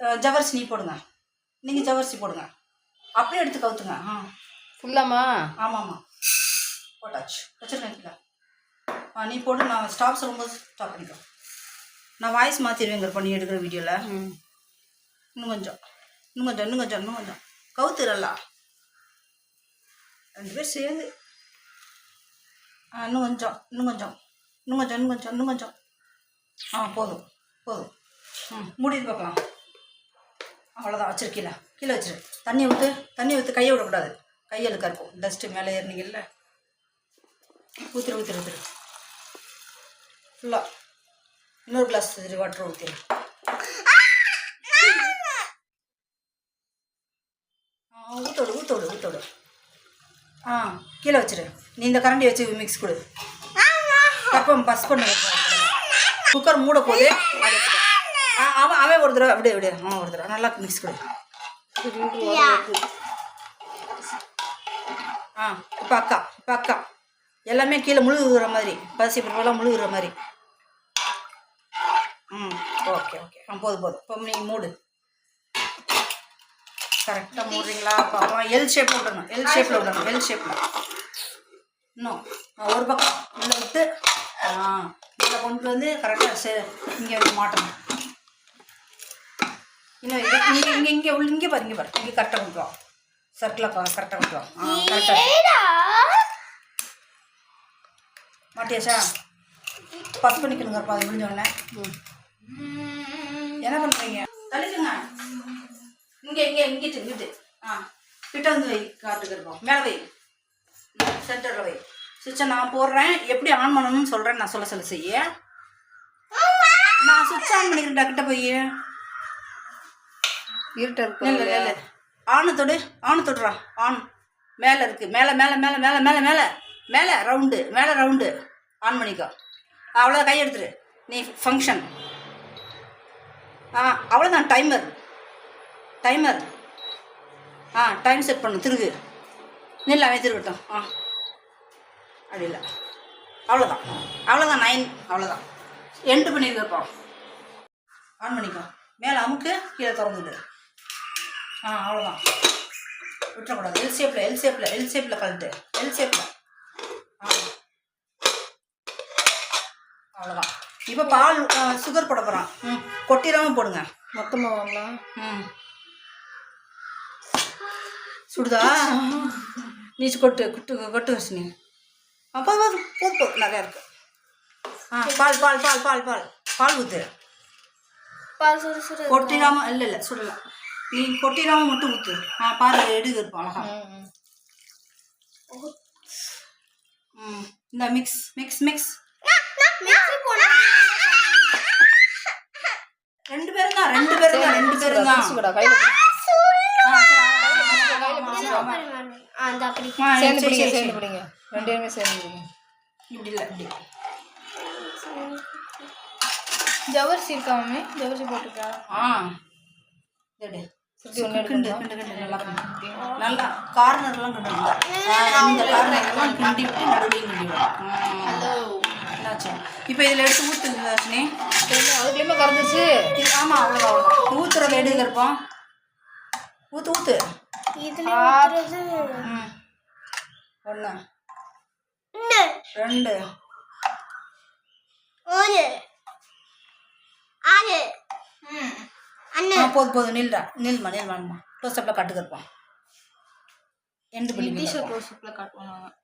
அஹ், ஜவ்வரிசி நீ போடுங்க. நீங்கள் ஜவ்வரிசி போடுங்க. அப்படியே எடுத்து கவுத்துங்க. ஆ. ஃபுல்லாமா? ஆமாம் ஆமாம் போட்டாச்சு. வச்சுருக்கேன் ஆ நீ போட்டு நான் ஸ்டாப் சொல்லும்போது ஸ்டாப் பண்ணிக்கோ நான் வாய்ஸ் மாற்றிடுவேங்க பண்ணி எடுக்கிற வீடியோவில் ம். இன்னும் கொஞ்சம். இன்னும் கொஞ்சம் இன்னும் கொஞ்சம் இன்னும் கொஞ்சம். கவுத்துறல்லா ரெண்டு பேர் சேர்ந்து. ஆ இன்னும் கொஞ்சம் இன்னும் கொஞ்சம். இன்னும் கொஞ்சம் இன்னும் கொஞ்சம் இன்னும் கொஞ்சம். ஆ போதும் போதும். ம். மூடிட்டு பார்க்கலாம். அவ்வளோதான் வச்சிரு கீழே வச்சிரு. தண்ணி ஊற்று தண்ணி ஊற்று கையை விடக்கூடாது. கையெழுக்கா இருக்கும் டஸ்ட்டு மேலே ஏறினீங்கல்ல. ஊற்றிரு ஊற்றிரு ஊற்றிரு ஃபுல்லாக இன்னொரு கிளாஸ் வாட்டர் ஊற்றிரு ஊத்தோடு ஊத்தோடு ஊத்தோடு. ஆ கீழே வச்சிரு. நீ இந்த கரண்டி வச்சு மிக்ஸ் கொடு. கப்பம் பஸ் பண்ண குக்கர் மூட போது அதை அவன் அவன் ஒரு தடவை அப்படியே அப்படியே அவன் ஒரு தடவை. நல்லா மிக்ஸ் கொடு. ஆ இப்போ அக்கா இப்போ அக்கா. எல்லாமே கீழே முழுகுற மாதிரி. பசி பருவெல்லாம் முழுகுற மாதிரி. ம் ஓகே ஓகே ஆ போதும் போதும். இப்போ நீ மூடு. கரெக்டாக மூடுறீங்களா? பார்க்கலாம் எல் ஷேப்பில் விடணும். எல் ஷேப்பில் விடணும். எல் ஷேப்பில் இன்னும் ஒரு பக்கம் உள்ள விட்டு ஆ இதில் கொண்டு வந்து கரெக்டாக சே இங்கே வந்து மாட்டணும். இன்னும் இங்கே இங்கே இங்கே உள்ள இங்கே பாரு இங்கே பாரு. இங்கே கரெக்டாக கொண்டு வா. சர்க்கிளாக கரெக்டாக கொண்டு வா. ஆ கரெக்டாக மாட்டியாச்சா? பஸ் பண்ணிக்கணுங்கப்பா அது முடிஞ்ச உடனே என்ன பண்ணுறீங்க தள்ளிக்குங்க இங்கே இங்கே இங்கிட்டு இங்கிட்டு. ஆ கிட்ட வந்து வை காட்டுக்கு இருப்போம் மேலே வை. சென்டரில் வை. சுவிட்சை நான் போடுறேன். எப்படி ஆன் பண்ணணும்னு சொல்கிறேன் நான் சொல்ல சொல்ல செய்ய. நான் சுவிட்ச் ஆன் பண்ணிக்கிறேன்டா கிட்ட போய். இருட்ட இருக்கு இல்லை இல்லை ஆணு தொடு ஆணு தொடுறா. ஆன் மேலே இருக்குது மேலே மேலே மேலே மேலே மேலே மேலே. மேலே ரவுண்டு மேலே ரவுண்டு ஆன் பண்ணிக்கோ அவ்வளோ கை எடுத்துரு. நீ ஃபங்க்ஷன் ஆ அவ்வளோதான் டைமர் டைமர் ஆ டைம் செட் பண்ணு. திருகு. நில்ல அவன் திருகட்டும். ஆ. அப்படி இல்லை. அவ்வளோதான் அவ்வளோதான் நைன் அவ்வளோதான் எண்டு பண்ணியிருக்கப்பா ஆன் பண்ணிக்கோ மேலே அமுக்கு கீழே திறந்துடு ஆ அவ்வளோதான் விட்டுறக்கூடாது. எல் ஷேப்பில் எல் ஷேப்பில் எல் ஷேப்பில் கழட்டு. எல் ஷேப்பில் ஆ. அவ்வளோதான் இப்போ பால் சுகர் போட போகிறான் ம். கொட்டிடாமல் போடுங்க. மொத்தமாக வாங்கலாம் ம். சுடுதா? நீ கொட்டு கொட்டு கொட்டு வச்சு நீ அப்போ போதும் போதும் நிறையா இருக்கு. ஆ பால் பால் பால் பால் பால். பால் ஊற்று பால் சுடு சுடு. கொட்டிடாம இல்லை இல்லை சுடலாம் நீ கொட்டிடாம மட்டும் ஊற்று ஆ பாரு எடுக்கு இருப்போம் அழகா. ம் இந்த மிக்ஸ் மிக்ஸ் மிக்ஸ் ரெண்டு பேரும் தான் ரெண்டு பேரும் தான் ரெண்டு பேரும் தான் ரெண்டு பேருமே சேர்ந்து இப்படி இல்லை இப்படி. ஜவரிசி இருக்கா மம்மி? ஜவரிசி போட்டுருக்கா? ஆ ஒன்று கிண்டு எடுக்கணும் கிண்டு கிண்டு நல்லா கார்னர்லாம் கிண்டு இந்த கார்னர்லாம் கிண்டி விட்டு நடுவில் கிண்டி விடும் என்னாச்சு? இப்போ இதில் எடுத்து ஊற்றுங்க தர்ஷினி. அதுக்குள்ளேயுமே கறந்துச்சு இது ஆமாம் அவ்வளோதான் ஊற்றுறத எடுங்க இருப்போம். ஊற்று ஊற்று ம். ஒன்று ரெண்டு. ஒரு. ஆறு. ஆ போதும் போதும் நில்றா. நில்மா நில்மாம்மா க்ளோஸ் அப்பில் கட்டுக்கு இருப்போம். எண்டு பண்ணி க்ளோஸ் காட்டுவோம். நாங்கள்